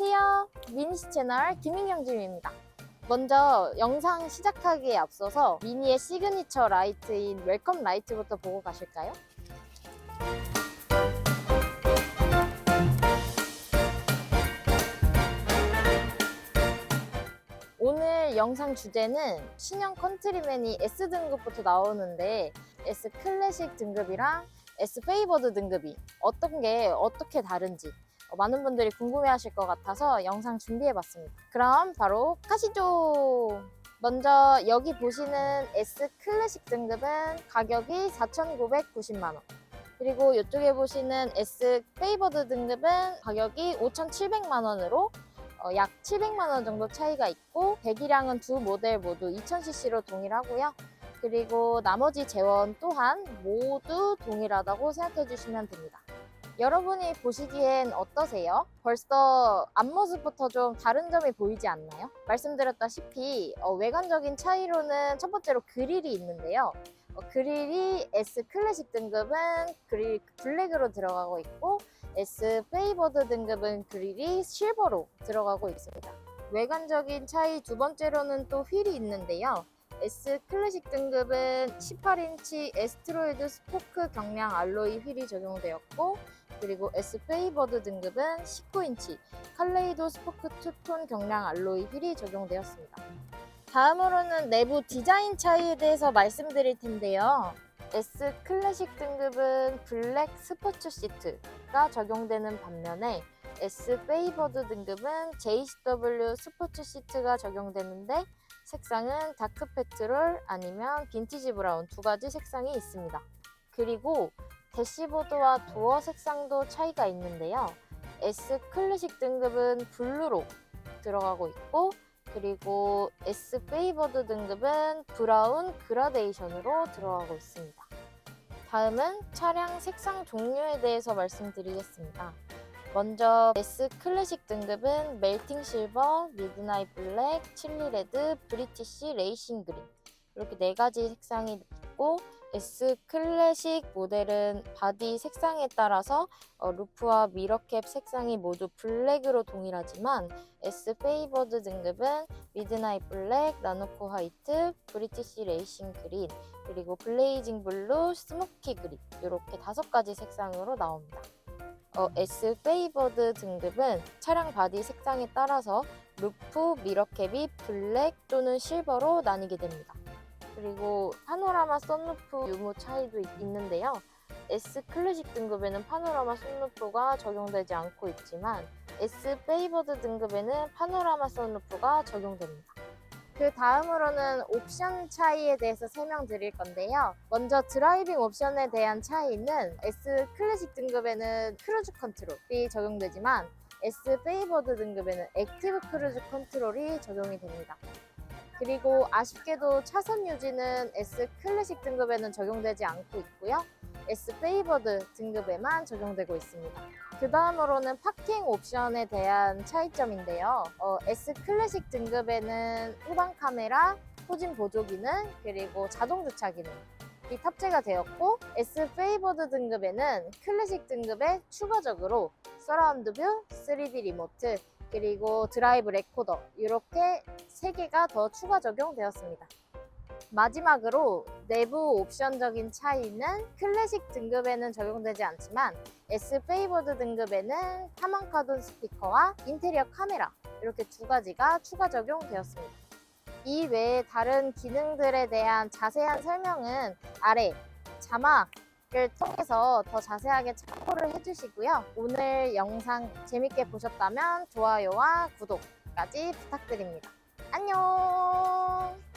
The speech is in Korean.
안녕하세요. 미니시 채널 김인경주입니다. 먼저 영상 시작하기에 앞서서 미니의 시그니처 라이트인 웰컴 라이트부터 보고 가실까요? 오늘 영상 주제는 신형 컨트리맨이 S 등급부터 나오는데 S 클래식 등급이랑 S 페이버드 등급이 어떤 게 어떻게 다른지 어, 많은 분들이 궁금해하실 것 같아서 영상 준비해봤습니다. 그럼 바로 가시죠. 먼저 여기 보시는 S 클래식 등급은 가격이 4,990만 원. 그리고 이쪽에 보시는 S 페이버드 등급은 가격이 5,700만 원으로 어, 약 700만 원 정도 차이가 있고 배기량은 두 모델 모두 2000cc로 동일하고요. 그리고 나머지 재원 또한 모두 동일하다고 생각해 주시면 됩니다. 여러분이 보시기엔 어떠세요? 벌써 앞모습부터 좀 다른 점이 보이지 않나요? 말씀드렸다시피 어, 외관적인 차이로는 첫 번째로 그릴이 있는데요. 어, 그릴이 S 클래식 등급은 그릴 블랙으로 들어가고 있고 S 페이버드 등급은 그릴이 실버로 들어가고 있습니다. 외관적인 차이 두 번째로는 또 휠이 있는데요. S 클래식 등급은 18인치 에스트로이드 스포크 경량 알로이 휠이 적용되었고 그리고 S 페이버드 등급은 19인치 칼레이도 스포크 투톤 경량 알로이 휠이 적용되었습니다. 다음으로는 내부 디자인 차이에 대해서 말씀드릴 텐데요. S 클래식 등급은 블랙 스포츠 시트가 적용되는 반면에 S 페이버드 등급은 JCW 스포츠 시트가 적용되는데 색상은 다크 페트롤 아니면 빈티지 브라운 두 가지 색상이 있습니다. 그리고 대시보드와 도어 색상도 차이가 있는데요. S 클래식 등급은 블루로 들어가고 있고 그리고 S 페이버드 등급은 브라운 그라데이션으로 들어가고 있습니다. 다음은 차량 색상 종류에 대해서 말씀드리겠습니다. 먼저 S 클래식 등급은 멜팅 실버, 미드나잇 블랙, 칠리 레드, 브리티시 레이싱 그린 이렇게 네 가지 색상이 있고 S 클래식 모델은 바디 색상에 따라서 어, 루프와 미러캡 색상이 모두 블랙으로 동일하지만 S 페이버드 등급은 미드나잇 블랙, 나노코 화이트, 브리티시 레이싱 그린 그리고 블레이징 블루, 스모키 그린 이렇게 다섯 가지 색상으로 나옵니다. 어, S 페이버드 등급은 차량 바디 색상에 따라서 루프, 미러캡이 블랙 또는 실버로 나뉘게 됩니다. 그리고 파노라마 썬루프 유무 차이도 있- 있는데요. S 클래식 등급에는 파노라마 썬루프가 적용되지 않고 있지만 S 페이버드 등급에는 파노라마 썬루프가 적용됩니다. 그 다음으로는 옵션 차이에 대해서 설명드릴 건데요. 먼저 드라이빙 옵션에 대한 차이는 S 클래식 등급에는 크루즈 컨트롤이 적용되지만 S 페이버드 등급에는 액티브 크루즈 컨트롤이 적용이 됩니다. 그리고 아쉽게도 차선 유지는 S 클래식 등급에는 적용되지 않고 있고요. S 페이버드 등급에만 적용되고 있습니다. 그 다음으로는 파킹 옵션에 대한 차이점인데요. 어, S 클래식 등급에는 후방 카메라, 후진 보조 기능, 그리고 자동 주차 기능. 이 탑재가 되었고 S 페이버드 등급에는 클래식 등급에 추가적으로 서라운드 뷰, 3D 리모트, 그리고 드라이브 레코더 이렇게 세 개가 더 추가 적용되었습니다. 마지막으로 내부 옵션적인 차이는 클래식 등급에는 적용되지 않지만 S 페이버드 등급에는 타먼 카돈 스피커와 인테리어 카메라 이렇게 두 가지가 추가 적용되었습니다. 이 외에 다른 기능들에 대한 자세한 설명은 아래 자막을 통해서 더 자세하게 참고를 해주시고요. 오늘 영상 재밌게 보셨다면 좋아요와 구독까지 부탁드립니다. 안녕!